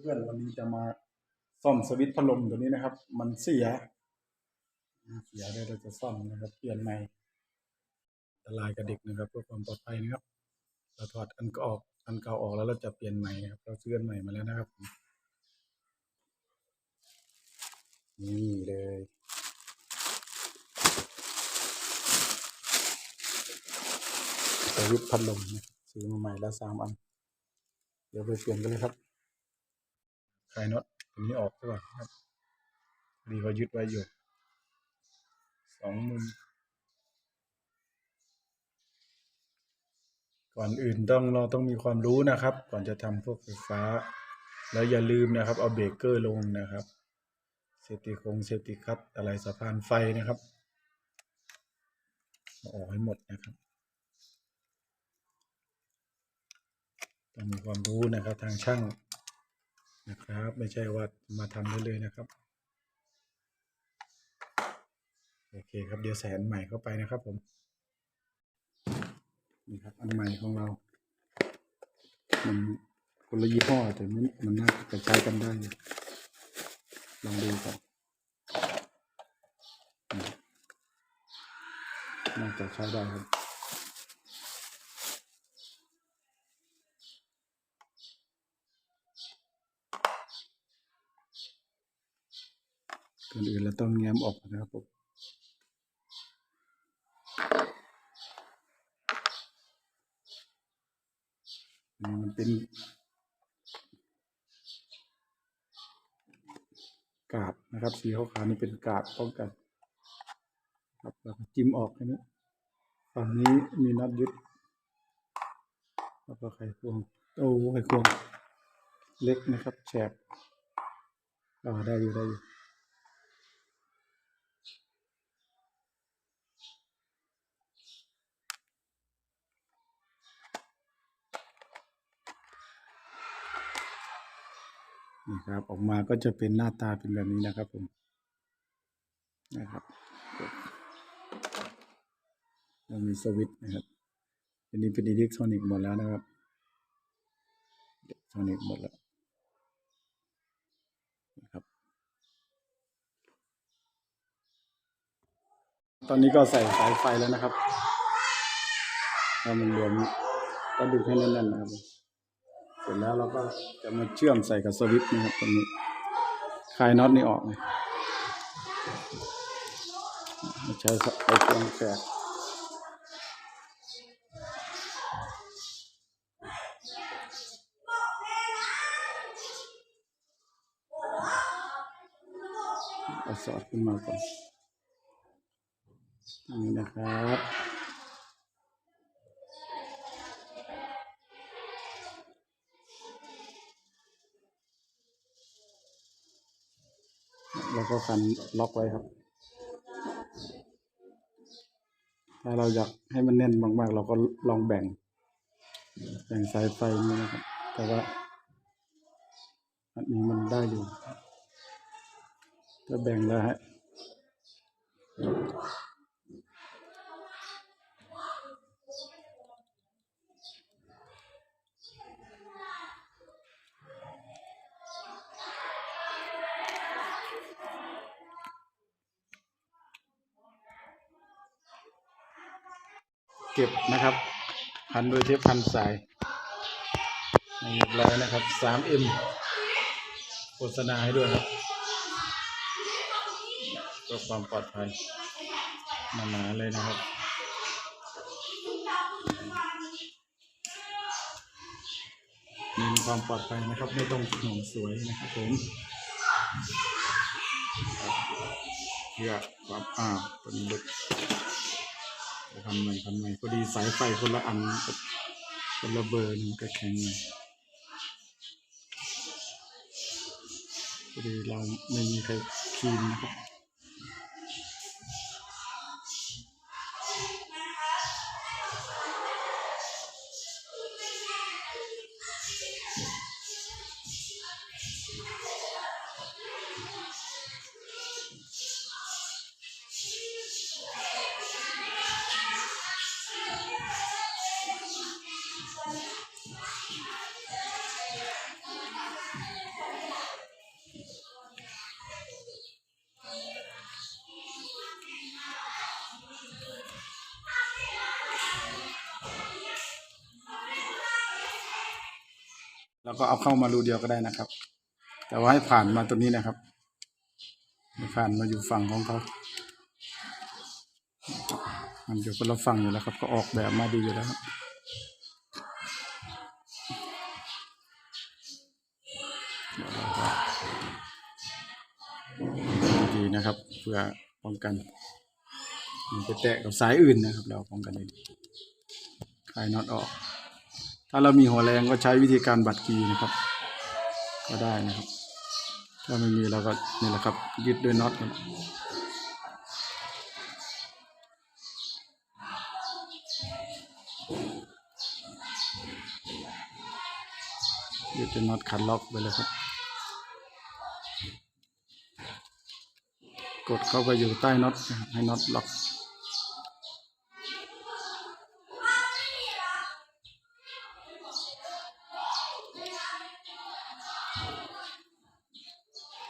เพื่อนวันนี้จะมาซ่อมสวิตช์พัดลมตัวนี้นะครับ มันเสีย เสียได้เราจะซ่อมนะครับ เปลี่ยนใหม่อันตรายกับเด็กนะครับเพื่อความปลอดภัยนะครับ เราถอดอันเก่าออกอันเก่าออกแล้วเราจะเปลี่ยนใหม่นะครับ เราซื้ออันใหม่มาแล้วนะครับ นี่เลยสวิตช์พัดลมนะซื้อมาใหม่แล้วสามอัน เดี๋ยวไปเปลี่ยนกันเลยครับ ลายน็อตตัวนี้ออกก่อนครับดีเขายึดไว้อยู่สองมุม ก่อนอื่นต้องเราต้องมีความรู้นะครับ ก่อนจะทำพวกไฟฟ้า แล้วอย่าลืมนะครับ เอาเบรกเกอร์ลงนะครับเซฟตี้คงเซฟตี้คัตอะไรสะพานไฟนะครับออกให้หมดนะครับต้องมีความรู้นะครับทางช่าง นะครับ ไม่ใช่ว่ามาทำได้เลยนะครับ โอเคครับเดี๋ยวใส่อันใหม่เข้าไปนะครับผม นี่ครับอันใหม่ของเรา มันคนละยี่ห้อแต่มันมันน่าจะใช้กันได้ลองดูก่อนน่าจะใช้ได้ครับ ก่อนอื่นเราต้องแง้มออกนะครับผมมันเป็นกาดนะครับ สีขาวๆนี่เป็นกาดป้องกันครับแล้วก็จิ้มออกอันนี้ฝั่งนี้มีน็อตยึด แล้วก็ไขควงโอ้ไขควงเล็กนะครับแฉกอ่าได้อยู่ได้อยู่ นี่ครับ ออกมาก็จะเป็นหน้าตาเป็นแบบนี้นะครับผมนะครับเรามีสวิตช์นะครับอันนี้เป็นอิเล็กทรอนิกส์หมดแล้วนะครับอิเล็กทรอนิกส์หมดแล้วนะครับ ตอนนี้ก็ใส่สายไฟแล้วนะครับถ้ามันรวมก็ดึงให้แน่นๆนะครับ ร็จแล้วเราก็จะมาเชื่อมใส่กับสวิตช์นะครับตรงนี้คลายน็อตนี่ออกเลยใช้ไฟเครื่องแสกเอาสอดขึ้นมาก่อนนี่นะครับ แล้วก็คันล็อกไว้ครับ ถ้าเราอยากให้มันแน่นมากๆ เราก็ลองแบ่ง แบ่งสายไฟนี่นะครับ แต่ว่า อันนี้มันได้อยู่ถ้าแบ่งแล้วฮะ เก็บนะครับพันโดวยเทปพันสายเรียบร้อยนะครับ 3M โฆษณาให้ด้วยครับเพื่อความปลอดภัยหนาๆเลยนะครับ มีความปลอดภัยนะครับ ไม่ต้องห่วงสวยนะครับผมเพื่อความอ้าวเป็นลึก ทำใหม่ทำใหม่พอดีสายไฟคนละอันคนละเบอร์หนึงก็แข็งเลยพอดีเราไม่มีใครคีนนะครับ แล้วก็เอาเข้ามารูเดียวก็ได้นะครับ แต่ว่าให้ผ่านมาตัวนี้นะครับผ่านมาอยู่ฝั่งของเขามันอยู่คนละฝั่งอยู่แล้วครับ ก็ออกแบบมาดีอยู่แล้วครับเดี๋ยวเราก็ดีนะครับ เพื่อป้องกัน มันไปแตะกับสายอื่นนะครับ เราป้องกันดีคลายน็อตออก ถ้าเรามีหัวแรงก็ใช้วิธีการบัดกีนะครับ ก็ได้นะครับ ถ้าไม่มีเราก็นี่แหละครับ ยึดด้วยน็อตครับยึดด้วยน็อตขันล็อกไปเลยครับ กดเข้าไปอยู่ใต้น็อตให้น็อตล็อก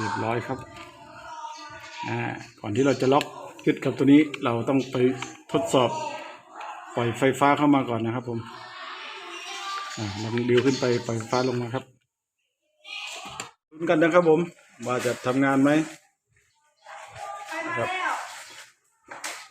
เรียบร้อยครับอ่าก่อนที่เราจะล็อกยึดกับตัวนี้เราต้องไปทดสอบปล่อยไฟฟ้าเข้ามาก่อนนะครับ ผมลองดิวขึ้นไปปล่อยไฟฟ้าลงมาครับลุ้นกันนะครับผม ว่าจะทำงานไหมครับ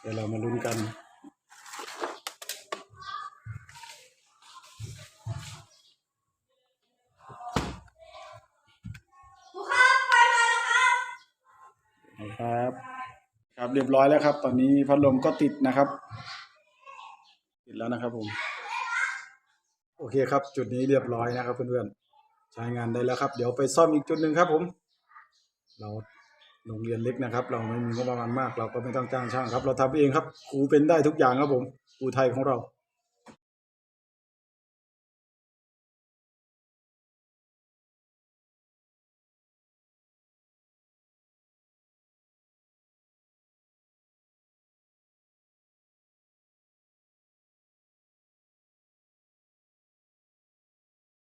เดี๋ยวเรามาลุ้นกัน ครับ ครับเรียบร้อยแล้วครับ ตอนนี้พัดลมก็ติดนะครับ ติดแล้วนะครับผม โอเคครับ จุดนี้เรียบร้อยนะครับเพื่อนๆใช้งานได้แล้วครับ เดี๋ยวไปซ่อมอีกจุดหนึ่งครับ ผม เราโรงเรียนเล็กนะครับ เราไม่มีงบประมาณมาก เราก็ไม่ต้องจ้างช่างครับ เราทำเองครับครูเป็นได้ทุกอย่างครับผมครูไทยของเรา